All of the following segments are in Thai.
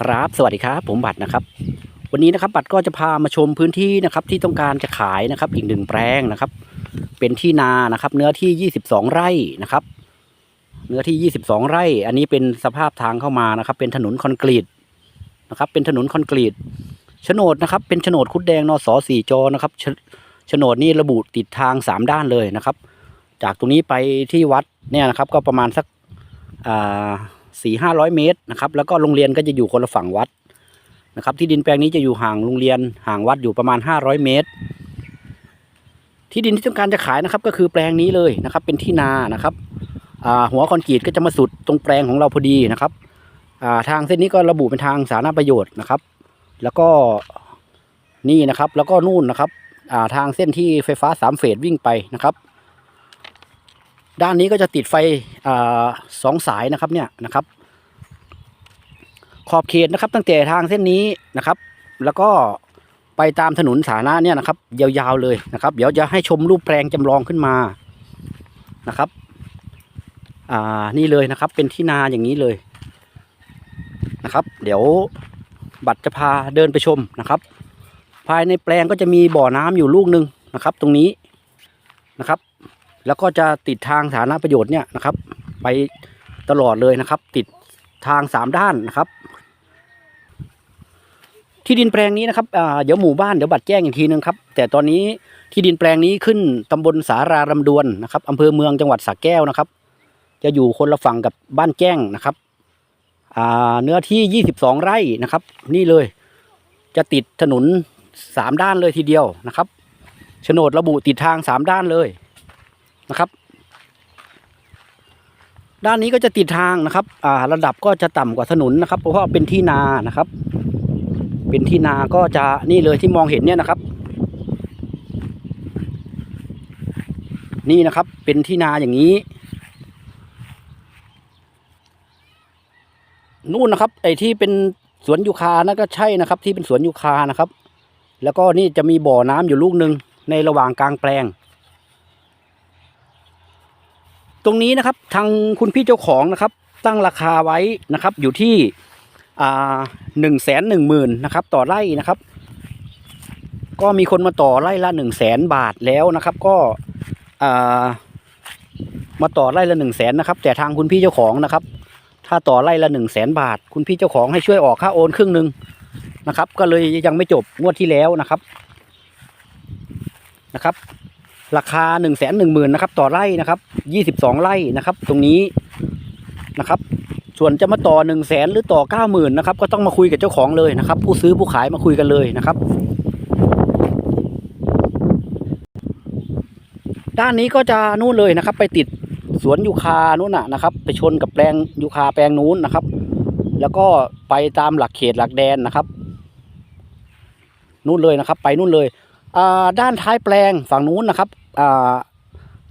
ครับ สวัสดีครับ ผมบัตรนะครับ วันนี้นะครับบัตรก็จะพามาชมพื้นที่นะครับที่ต้องการจะขายนะครับอีกหนึ่งแปลงนะครับ เป็นที่นานะครับ เนื้อที่ 22 ไร่นะครับ เนื้อที่ 22 ไร่ อันนี้เป็นสภาพทางเข้ามานะครับ เป็นถนนคอนกรีตนะครับ เป็นถนนคอนกรีตโฉนดนะครับ เป็นโฉนดคุดแดงนสสี่จอนะครับโฉนดนี่ระบุติดทางสามด้านเลยนะครับ จากตรงนี้ไปที่วัดเนี่ยนะครับ ก็ประมาณสักอ่า สี่ห้าร้อยเมตรนะครับแล้วก็โรงเรียนก็จะอยู่คนละฝั่งวัดนะครับ ที่ดินแปลงนี้จะอยู่ห่างโรงเรียนห่างวัดอยู่ประมาณห้าร้อยเมตร ที่ดินที่ต้องการจะขายนะครับ ก็คือแปลงนี้เลยนะครับ เป็นที่นานะครับหัวคอนกรีตก็จะมาสุดตรงแปลงของเราพอดีนะครับาทางเส้นนี้ก็ระบุเป็นทางสาธารณประโยชน์นะครับ แล้วก็นี่นะครับแล้วก็นู่นนะครับาทางเส้นที่ไฟฟ้าสามเฟสวิ่งไปนะครับ ด้านนี้ก็จะติดไฟอสองสายนะครับเนี่ยนะครับ ขอบเขตนะครับตั้งแต่ทางเส้นนี้นะครับ แล้วก็ไปตามถนนสาธารณะเนี่ยนะครับ ยาวๆเลยนะครับ เดี๋ยวจะให้ชมรูปแปลงจำลองขึ้นมานะครับอ่านี่เลยนะครับ เป็นที่นาอย่างนี้เลยนะครับ เดี๋ยวบัตรจะพาเดินไปชมนะครับ ภายในแปลงก็จะมีบ่อน้ำอยู่ลูกหนึ่งนะครับ ตรงนี้นะครับ แล้วก็จะติดทางสาธารณประโยชน์เนี่ยนะครับ ไปตลอดเลยนะครับ ติดทางสามด้านนะครับ ที่ดินแปลงนี้นะครับเดี๋ยวหมู่บ้านเดี๋ยวบัตรแจ้งอีกทีนึงครับ แต่ตอนนี้ที่ดินแปลงนี้ขึ้นตำบลสารารำดวนนะครับอำเภอเมืองจังหวัดสระแก้วนะครับ จะอยู่คนละฝั่งกับบ้านแจ้งนะครับเนื้อที่ยี่สิบสองไร่นะครับ นี่เลยจะติดถนนสามด้านเลยทีเดียวนะครับโฉนดระบุติดทางสามด้านเลย นะครับ ด้านนี้ก็จะติดทางนะครับ อ่า ระดับก็จะต่ำกว่าถนนนะครับ เพราะว่าเป็นที่นานะครับ เป็นที่นาก็จะนี่เลยที่มองเห็นเนี่ยนะครับ นี่นะครับ เป็นที่นาอย่างนี้นู่นนะครับไอ้ที่เป็นสวนยูคานั่นก็ใช่นะครับ ที่เป็นสวนยูคานะครับ แล้วก็นี่จะมีบ่อน้ำอยู่ลูกหนึ่งในระหว่างกลางแปลง ตรงนี้นะครับทางคุณพี่เจ้าของนะครับตั้งราคาไว้นะครับอยู่ที่หนึ่งแสนหนึ่งหมื่นนะครับต่อไร่นะครับ ก็มีคนมาต่อไร่ละหนึ่งแสนบาทแล้วนะครับ ก็ามาต่อไร่ละหนึ่งแสนนะครับ แต่ทางคุณพี่เจ้าของนะครับ ถ้าต่อไร่ละหนึ่งแสนบาท คุณพี่เจ้าของให้ช่วยออกค่าโอนครึ่งหนึ่งนะครับ ก็เลยยังไม่จบงวดที่แล้วนะครับนะครับ ราคาหนึ่งแสนหนึ่งหมื่นนะครับต่อไร่นะครับยี่สิบสองไร่นะครับ ตรงนี้นะครับ ส่วนจะมาต่อหนึ่งแสนหรือต่อเก้าหมื่นนะครับก็ต้องมาคุยกับเจ้าของเลยนะครับ ผู้ซื้อผู้ขายมาคุยกันเลยนะครับ ด้านนี้ก็จะนู่นเลยนะครับ ไปติดสวนยูคานู่นน่ะนะครับ ไปชนกับแปลงยูคาแปลงนู้นนะครับ แล้วก็ไปตามหลักเขตหลักแดนนะครับนู่นเลยนะครับ ไปนู่นเลยอ่าด้านท้ายแปลงฝั่งนู้นนะครับ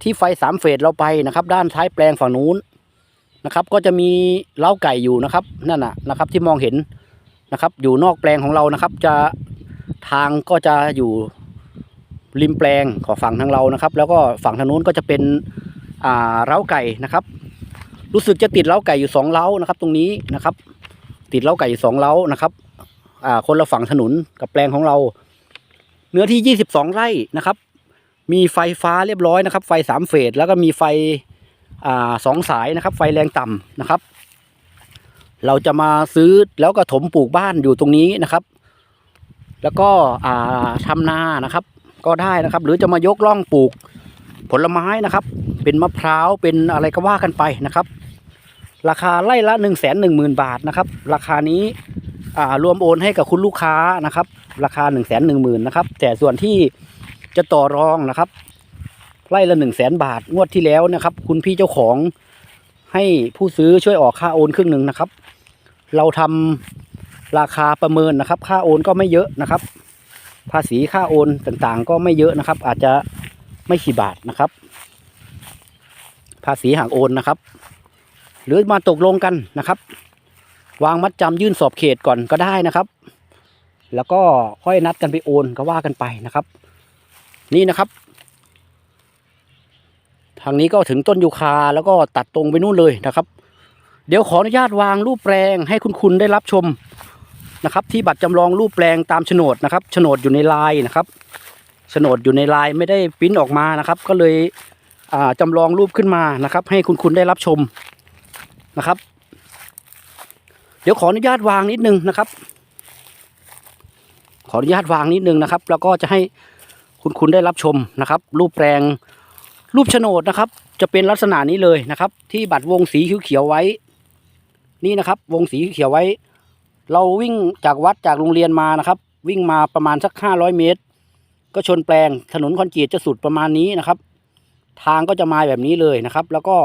ที่ไฟสามเฟสเราไปนะครับ ด้านท้ายแปลงฝั่งนู้นนะครับ ก็จะมีเล้าไก่อยู่นะครับนั่นน่ะนะครับ ที่มองเห็นนะครับ อยู่นอกแปลงของเรานะครับ จะทางก็จะอยู่ริมแปลงของฝั่งทางเรานะครับ แล้วก็ฝั่งทางนู้นก็จะเป็นอ่าเล้าไก่นะครับ รู้สึกจะติดเล้าไก่อยู่สองเล้านะครับ ตรงนี้นะครับ ติดเล้าไก่อยู่สองเล้านะครับอ่าคนละฝั่งถนนกับแปลงของเรา เนื้อที่22ไร่นะครับ มีไฟฟ้าเรียบร้อยนะครับ ไฟสามเฟสแล้วก็มีไฟอ่าสองสายนะครับ ไฟแรงต่ำนะครับ เราจะมาซื้อแล้วก็ถมปลูกบ้านอยู่ตรงนี้นะครับ แล้วก็อ่าทำนานะครับ ก็ได้นะครับ หรือจะมายกล่องปลูกผลไม้นะครับ เป็นมะพร้าวเป็นอะไรก็ว่ากันไปนะครับ ราคาไร่ละ1นึ่งแสนหนึ่งหมื่นบาทนะครับ ราคานี้อ่ารวมโอนให้กับคุณลูกค้านะครับ ราคา1นึ่งแสนหนึ่งหมื่นนะครับ แต่ส่วนที่ จะต่อรองนะครับไร่ละ1นึ่งแสนบาทงวดที่แล้วนะครับ คุณพี่เจ้าของให้ผู้ซื้อช่วยออกค่าโอนครึ่งหนึ่งนะครับ เราทำราคาประเมินนะครับ ค่าโอนก็ไม่เยอะนะครับ ภาษีค่าโอนต่างๆ ก็ไม่เยอะนะครับ อาจจะไม่กี่บาทนะครับ ภาษีหากโอนนะครับ หรือมาตกลงกันนะครับ วางมัดจำยื่นสอบเขตก่อนก็ได้นะครับ แล้วก็ค่อยนัดกันไปโอนก็ว่ากันไปนะครับ นี่นะครับ ทางนี้ก็ถึงต้นยูคาแล้วก็ตัดตรงไปนู่นเลยนะครับ เดี๋ยวขออนุญาตวางรูปแปลงให้คุณคุณได้รับชมนะครับ ที่บัตรจำลองรูปแปลงตามโฉนดนะครับโฉนดอยู่ในลายนะครับโฉนดอยู่ในลายไม่ได้ปิ้นออกมานะครับ ก็เลยอ่าจำลองรูปขึ้นมานะครับ ให้คุณคุณได้รับชมนะครับ เดี๋ยวขออนุญาตวางนิดนึงนะครับ ขออนุญาตวางนิดนึงนะครับ แล้วก็จะให้ คุณคุณได้รับชมนะครับ รูปแปลงรูปโฉนดนะครับ จะเป็นลักษณะนี้เลยนะครับ ที่บัตรวงสีเขียวๆไว้ นี่นะครับ วงสีเขียวไว้ เราวิ่งจากวัดจากโรงเรียนมานะครับ วิ่งมาประมาณสักห้าร้อยเมตร ก็ชนแปลงถนนคอนกรีตจะสุดประมาณนี้นะครับ ทางก็จะมาแบบนี้เลยนะครับ แล้วก็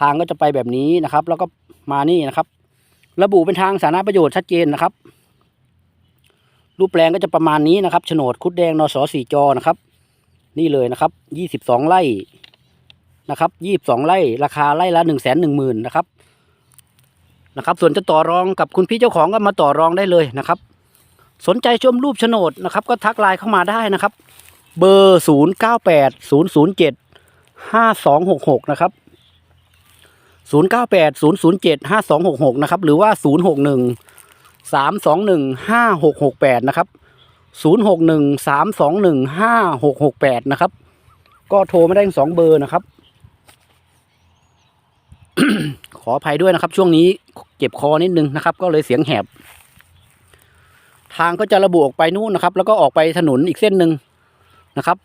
ทางก็จะไปแบบนี้นะครับ แล้วก็มานี่นะครับ ระบุเป็นทางสาธารณประโยชน์ชัดเจนนะครับ รูปแปลงก็จะประมาณนี้นะครับโฉนดคุดแดงนสสี่จอนะครับ นี่เลยนะครับยี่สิบสองไร่นะครับยี่สิบสองไร่ราคาไร่ละหนึ่งแสนหนึ่งหมื่นนะครับนะครับ ส่วนจะต่อรองกับคุณพี่เจ้าของก็มาต่อรองได้เลยนะครับ สนใจชมรูปโฉนดนะครับ ก็ทักไลน์เข้ามาได้นะครับ เบอร์ศูนย์เก้าแปดศูนย์ศูนย์เจ็ดห้าสองหกหกนะครับศูนย์เก้าแปดศูนย์ศูนย์เจ็ดห้าสองหกหกนะครับ หรือว่าศูนย์หกหนึ่ง สามสองหนึ่งห้าหกหกแปดนะครับศูนย์หกหนึ่งสามสองหนึ่งห้าหกหกแปดนะครับ ก็โทรไม่ได้ทั้งสองเบอร์นะครับ ขออภัยด้วยนะครับ ช่วงนี้เจ็บคอนิดนึงนะครับ ก็เลยเสียงแหบ ทางก็จะระบุออกไปนู่นนะครับ แล้วก็ออกไปถนนอีกเส้นหนึ่งนะครับ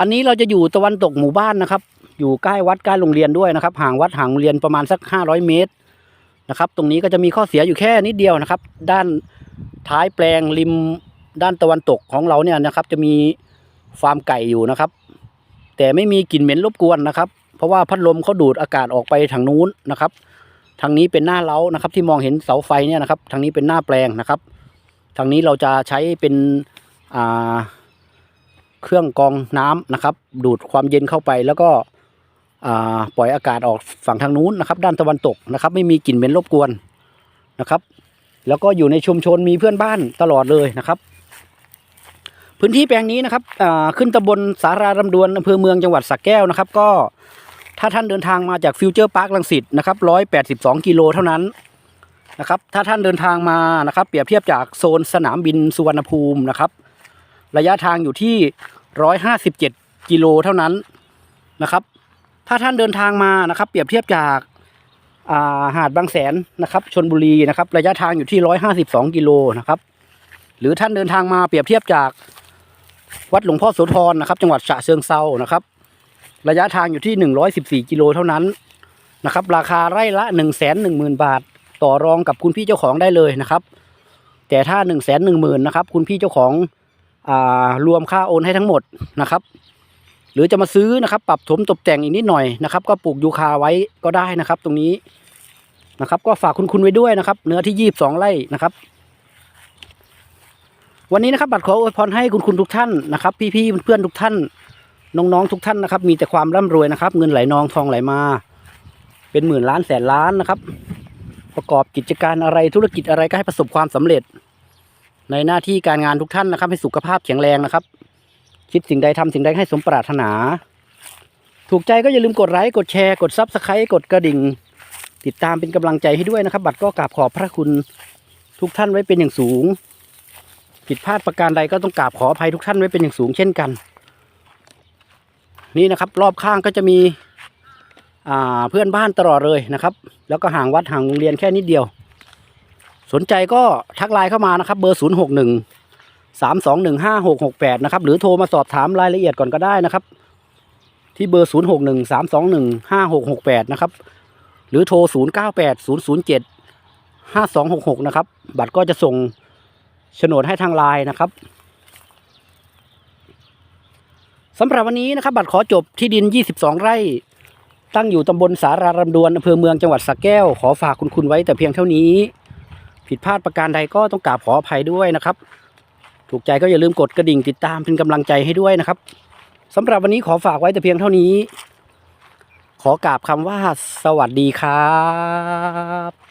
อันนี้เราจะอยู่ตะวันตกหมู่บ้านนะครับ อยู่ใกล้วัดใกล้โรงเรียนด้วยนะครับ ห่างวัดห่างโรงเรียนประมาณสักห้าร้อยเมตร นะครับ ตรงนี้ก็จะมีข้อเสียอยู่แค่นิดเดียวนะครับ ด้านท้ายแปลงริมด้านตะวันตกของเราเนี่ยนะครับ จะมีฟาร์มไก่อยู่นะครับ แต่ไม่มีกลิ่นเหม็นรบกวนนะครับ เพราะว่าพัดลมเขาดูดอากาศออกไปทางนู้นนะครับ ทางนี้เป็นหน้าเล้านะครับ ที่มองเห็นเสาไฟเนี่ยนะครับ ทางนี้เป็นหน้าแปลงนะครับ ทางนี้เราจะใช้เป็นเครื่องกรองน้ำนะครับ ดูดความเย็นเข้าไปแล้วก็ ปล่อยอากาศออกฝั่งทางนู้นนะครับด้านตะวันตกนะครับ ไม่มีกลิ่นเหม็นรบกวนนะครับ แล้วก็อยู่ในชุมชนมีเพื่อนบ้านตลอดเลยนะครับ พื้นที่แปลงนี้นะครับขึ้นตำบลสารารำดวนอำเภอเมืองจังหวัดสระแก้วนะครับ ก็ถ้าท่านเดินทางมาจากฟิวเจอร์พาร์คลังสิตนะครับร้อยแปดสิบสองกิโลเท่านั้นนะครับ ถ้าท่านเดินทางมานะครับ เปรียบเทียบจากโซนสนามบินสุวรรณภูมินะครับ ระยะทางอยู่ที่ร้อยห้าสิบเจ็ดกิโลเท่านั้นนะครับ ถ้าท่านเดินทางมานะครับ เปรียบเทียบจากาหาดบางแสนนะครับชนบุรีนะครับ ระยะทางอยู่ที่ร้อยหาสิบสองกิโลนะครับ หรือท่านเดินทางมาเปรียบเทียบจากวัดหลวงพ่อโสธรนะครับ จังหวัดฉะเชิงเซานะครับ ระยะทางอยู่ที่หนึ่งร้อยสิบสี่กิโลเท่านั้นนะครับ ราคาไร่ละหนึ่งแสนหนึ่งหมื่นบาท ต่อรองกับคุณพี่เจ้าของได้เลยนะครับ แต่ถ้าหนึ่งแสนหนึ่งหมื่นนะครับ คุณพี่เจ้าของอ่ารวมค่าโอนให้ทั้งหมดนะครับ หรือจะมาซื้อนะครับ ปรับถมตกแต่งอีกนิดหน่อยนะครับ ก็ปลูกยูคาไว้ก็ได้นะครับ ตรงนี้นะครับ ก็ฝากคุณคุณไว้ด้วยนะครับ เนื้อที่ยีบสองไร่นะครับ วันนี้นะครับบัตรขออวยพรให้คุณคุณทุกท่านนะครับ พี่ๆเพื่อนๆทุกท่านน้องๆทุกท่านนะครับ มีแต่ความร่ำรวยนะครับ เงินไหลนองทองไหลมา เป็นหมื่นล้านแสนล้านนะครับ ประกอบกิจการอะไรธุรกิจอะไรก็ให้ประสบความสำเร็จ ในหน้าที่การงานทุกท่านนะครับ ให้สุขภาพแข็งแรงนะครับ คิดสิ่งใดทำสิ่งใดให้สมปรารถนา ถูกใจก็อย่าลืมกดไลค์กดแชร์กดซับสไครต์กดกระดิ่ง ติดตามเป็นกำลังใจให้ด้วยนะครับ บัตรก็กราบขอบพระคุณทุกท่านไว้เป็นอย่างสูง ผิดพลาดประการใดก็ต้องกราบขออภัยทุกท่านไว้เป็นอย่างสูงเช่นกัน นี่นะครับ รอบข้างก็จะมีเพื่อนบ้านตลอดเลยนะครับ แล้วก็ห่างวัดห่างโรงเรียนแค่นิดเดียว สนใจก็ทักไลน์เข้ามานะครับ เบอร์ศูนย์ หกหนึ่งสามสองหนึ่งห้าหกหกแปดนะครับ หรือโทรมาสอบถามรายละเอียดก่อนก็ได้นะครับ ที่เบอร์ศูนย์หกหนึ่งสามสองหนึ่งห้าหกหกแปดนะครับ หรือโทรศูนย์เก้าแปดศูนย์ศูนย์เจ็ดห้าสองหกหกนะครับ บัตรก็จะส่งโฉนดให้ทางไลน์นะครับสำหรับวันนี้นะครับ บัตรขอจบที่ดิน 22 ไร่ ตั้งอยู่ตำบลสารารำดวนอำเภอเมืองจังหวัดสระแก้ว ขอฝากคุณคุณไว้แต่เพียงเท่านี้ ผิดพลาดประการใดก็ต้องกราบขออภัยด้วยนะครับ ถูกใจก็อย่าลืมกดกระดิ่งติดตามเป็นกำลังใจให้ด้วยนะครับสำหรับวันนี้ขอฝากไว้แต่เพียงเท่านี้ ขอกราบคำว่าสวัสดีครับ